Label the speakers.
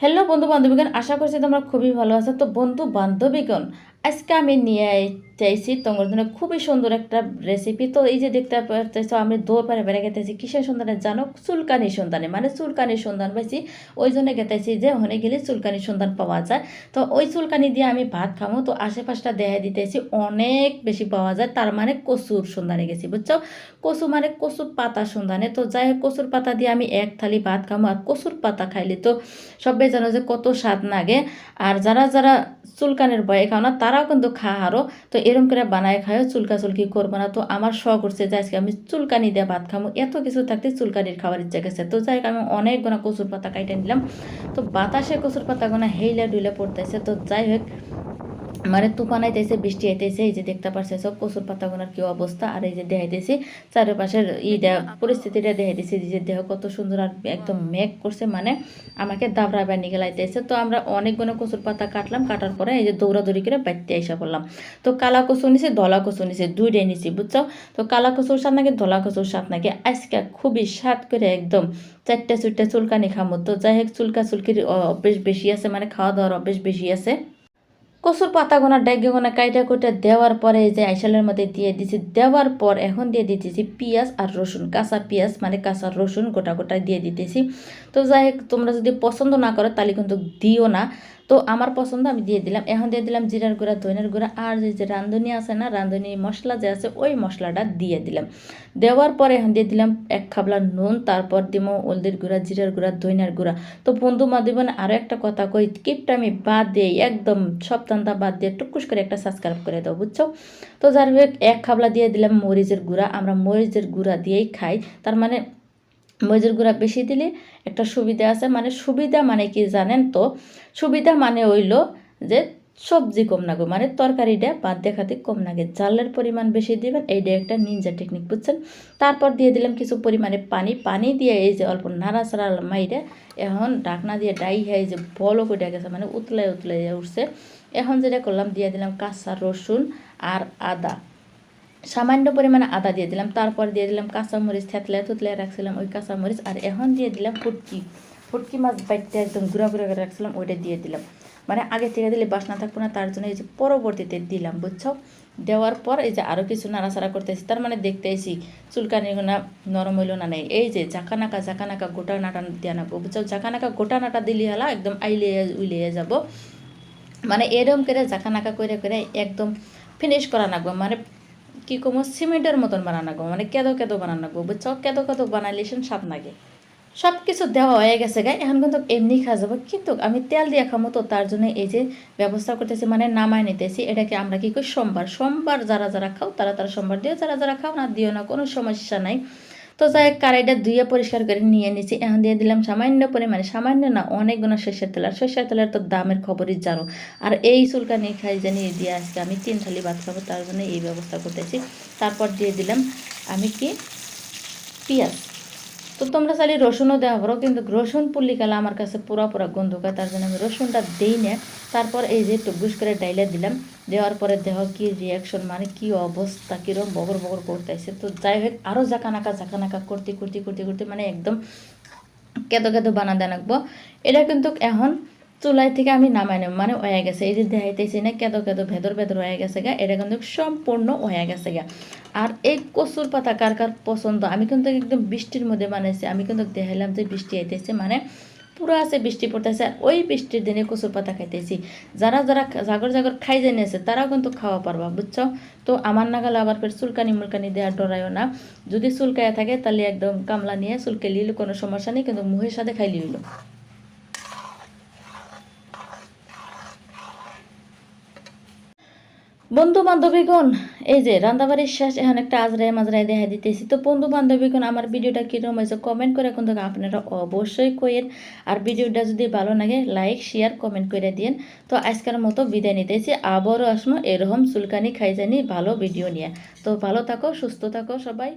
Speaker 1: Hello বন্ধু বান্ধবীগণ আশা করছি তোমরা খুবই ভালো আছো। তো বন্ধু বান্ধবীগণ আজকে আমি নিয়ে চাইছি তোমার জন্য খুবই সুন্দর একটা রেসিপি তো এই যে দেখতে পাচ্ছ আমি দৌড় পারে বেড়ে গেতেছি। কিসের সন্ধানে জানো? চুলকানির সন্ধানে। মানে চুলকানির সন্ধান পাইছি। ওই জন্য গেতেছি যে ওখানে গেলে চুলকানির সন্ধান পাওয়া যায়। তো ওই চুলকানি দিয়ে আমি ভাত খামো। তো আশেপাশটা দেখা দিতেছি, অনেক বেশি পাওয়া যায়। তার মানে কচুর সন্ধানে গেছি, বুঝছ? কচু মানে কচুর পাতা সন্ধানে। তো যাই হোক, কচুর পাতা দিয়ে আমি এক থালি ভাত খামো। আর কচুর পাতা খাইলে তো সবাই জানো যে কত স্বাদ লাগে। আর যারা যারা চুলকানের ভয়ে খাও না তারাও কিন্তু খা হারো। তো এরম করে বানায় খায়, চুলকা চুলকি করব না। তো আমার শখ করছে যে আজকে আমি চুলকানি দিয়ে ভাত খামো। এত কিছু থাকতে চুলকানির খাওয়ার ইচ্ছা গেছে। তো যাই আমি অনেক গোনা কচুর পাতা কাইটে নিলাম। তো বাতাসে কচুর পাতা গোনা হেইলে ডুইলা পড়তেছে। তো যাই হোক মানে তুফান আইতেছে, বৃষ্টি আইতেছে, এই যে দেখতে পারছে সব কচুর পাতাগুলোর কি অবস্থা, আর এই যে দেখাইতেছি, চারপাশের ইটা পরিস্থিতিটা দেখাইতেছি যে দেহ কত সুন্দর আর একদম মেঘ করছে মানে আমাকে দাবরা বানিয়ে গেলাইতেছে। তো আমরা অনেকগুলো কচুর পাতা কাটলাম, কাটার পরে এই যে দৌড়াদৌড়ি করে বাড়তে এসে পড়লাম। তো কালা কচু নিছি ধলা কচু নিছি দুইটাই নিছি বুঝছ? তো কালা কচুর স্বাদ নাকি ধলা কচুর স্বাদ নাকি? আজকে খুবই স্বাদ করে একদম চারটে চুরটে চুলকানি খামো। তো যাই হোক চুলকা চুলকির অভ্যেস বেশি আছে মানে খাওয়া দাওয়ার অভ্যেস বেশি আছে। কচুর পাতা গোনা ডেগে গোনা কাইটা কুটা দেওয়ার পরে যে আইসালের মধ্যে দিয়ে দিছি। দেওয়ার পর এখন দিয়ে দিতেছি পেঁয়াজ আর রসুন কাঁচা পেঁয়াজ মানে কাঁচা রসুন গোটা গোটা দিয়ে দিতেছি তো যাই তোমরা যদি পছন্দ না করো, তাহলে কিন্তু দিও না। তো আমার পছন্দ, আমি দিয়ে দিলাম। এখন দিয়ে দিলাম জিরার গুঁড়া, ধনের গুঁড়া, আর যে রাঁধুনি আছে না, রাঁধুনি মশলা যে আছে, ওই মশলাটা দিয়ে দিলাম। দেওয়ার পরে এখন দিয়ে দিলাম এক খাবলা নুন, তারপর দিব হলদির গুঁড়া, জিরার গুঁড়া, ধইনার গুঁড়া। তো বন্ধু বান্ধবন আরও একটা কথা কই কিপটা আমি বাদ দিয়ে, একদম তান্তা বাদ দিয়ে টুকুস করে একটা সাবস্ক্রাইব করে দাও, বুঝছ? তো যার এক খাবলা দিয়ে দিলাম মরিচের গুঁড়া, আমরা মরিচের গুঁড়া দিয়েই খাই। তার মানে মরিচের গুঁড়া বেশি দিলে একটা সুবিধা আছে মানে সুবিধা মানে কি জানেন তো? সুবিধা মানে হইল যে সবজি কম নাগো মানে তরকারিটা বাদ দেখাতে কম লাগে। জালের পরিমাণ বেশি দিবেন এইটা একটা নিনজা টেকনিক বুঝছেন? তারপর দিয়ে দিলাম কিছু পরিমাণে পানি। পানি দিয়ে এই যে অল্প নাড়াচাড়া মাইরে এখন ঢাকনা দিয়ে ডাই এই যে বলও করে গেছে মানে উতলাই উতলাই উঠছে। এখন যেটা করলাম, দিয়ে দিলাম কাঁচা রসুন আর আদা। সামান্য পরিমাণে আদা দিয়ে দিলাম, তারপর দিয়ে দিলাম কাঁচামরিচ থেতলে থুতলে রাখছিলাম ওই কাঁচামরিচ, আর এখন দিয়ে দিলাম ফুটকি। ফুটকি মাছ বাইটতে একদম গুঁড়া গুঁড়া করে রাখছিলাম, ওইটা দিয়ে দিলাম। মানে আগে থেকে দিলে বাসনা থাকব না, তার জন্য এই যে পরবর্তীতে দিলাম, বুঝছ? দেওয়ার পর এই যে আরও কিছু নাড়াচাড়া করতেছি, তার মানে দেখতেছি চুলকানি না নরম হইল না, নেই। এই যে জাকানাকা জাকানাকা গোটা নাটা দিয়ে নাকবো, বুঝছ? জাকানাকা গোটা নাটা দিলি হলা একদম আইলে উইলিয়ে যাব। মানে এরম করে জাকানাকা করে করে একদম ফিনিশ করা নাকবো। মানে কি কমো? সিমেন্টের মতন বানানো গো মানে কেদো কেদো বানানো গো বুঝছ? কেদো কেদো বানাইলে স্বাদ লাগে সব কিছু দেওয়া হয়ে গেছে গায়ে এখন কিন্তু এমনি খাওয়া যাব। কিন্তু আমি তেল দিয়ে খামো তো, তার জন্য এই যে ব্যবস্থা করতেছি মানে নামায় নিতেছি, এটাকে আমরা কি করি? সোমবার। সোমবার যারা যারা খাও, তারা তারা সোমবার দিও, যারা যারা খাও না, দিও না, কোনো সমস্যা নাই। তো যাই হোক কড়াইটা ধুয়ে পরিষ্কার করে নিয়ে নিছি। এখন দিয়ে দিলাম সামান্য পরিমাণে, সামান্য না অনেকগুলো সর্ষের তেল। আর সর্ষের তেলের তো দামের খবরই জানো। আর এই চুলকানি খাই জানি দিয়ে আজকে আমি তিন থালি ভাত খাব, তার জন্য এই ব্যবস্থা করতেছি। তারপর দিয়ে দিলাম আমি কি? পেঁয়াজ। তো তোমরা চাইলে রসুনও দেওয়া পারো, কিন্তু রসুন পুলি গেলে আমার কাছে পুরা পুরা গন্ধ খায়, তার জন্য আমি রসুনটা দিই না। তারপর এই যে টুকুস করে ডাইলে দিলাম, দেওয়ার পরে দেহ কি রিয়াকশন মানে কি অবস্থা কীরকম বগর বগর করতেছে। তো যাই হোক আরও জাকানাকা জাকানাকা করতে করতে করতে করতে মানে একদম কেদো কেদো বানা দেন এটা কিন্তু এখন চুলাই থেকে আমি নামাই নেব। মানে হয়ে গেছে। এই যে দেখাইতেছি না, কেদো কেদো ভেদর ভেদর হয়ে গেছে গা। এটা কিন্তু সম্পূর্ণ হয়ে গেছে গা। আর এই কচুর পাতা কার কার পছন্দ? আমি কিন্তু একদম বৃষ্টির মধ্যে বানাইছি। আমি কিন্তু দেখাইলাম যে বৃষ্টি আইতেছে মানে পুরো আছে বৃষ্টি পড়তেছে। আর ওই বৃষ্টির দিনে কচুর পাতা খাইতেছি। যারা যারা জাগর জাগর খাই জানিয়েছে তারাও কিন্তু খাওয়া পারবা, বুঝছ? তো আমার নাগালে আবার ফের চুলকানি মুলকানি দেওয়ার ডরাইও না। যদি চুলকায়া থাকে, তাহলে একদম কামলা নিয়ে চুলকে লিলে, কোনো সমস্যা নেই। কিন্তু মুহের সাথে খাইলি হইল। বন্ধু বান্ধবীগণ এই যে রান্দাবাড়ির শেষ এখন একটা আজরায় মাজরায় দেখা দিতেছি। তো বন্ধু বান্ধবীগণ আমার ভিডিওটা কীরকম হয়েছে কমেন্ট করে কিন্তু আপনারা অবশ্যই কইেন আর ভিডিওটা যদি ভালো লাগে লাইক শেয়ার কমেন্ট করে দিন তো আজকের মতো বিদায় নিতেছি। আবারও আসব এরকম চুলকানি, খাইজানি ভালো ভিডিও নিয়ে। তো ভালো থাকো, সুস্থ থাকো সবাই।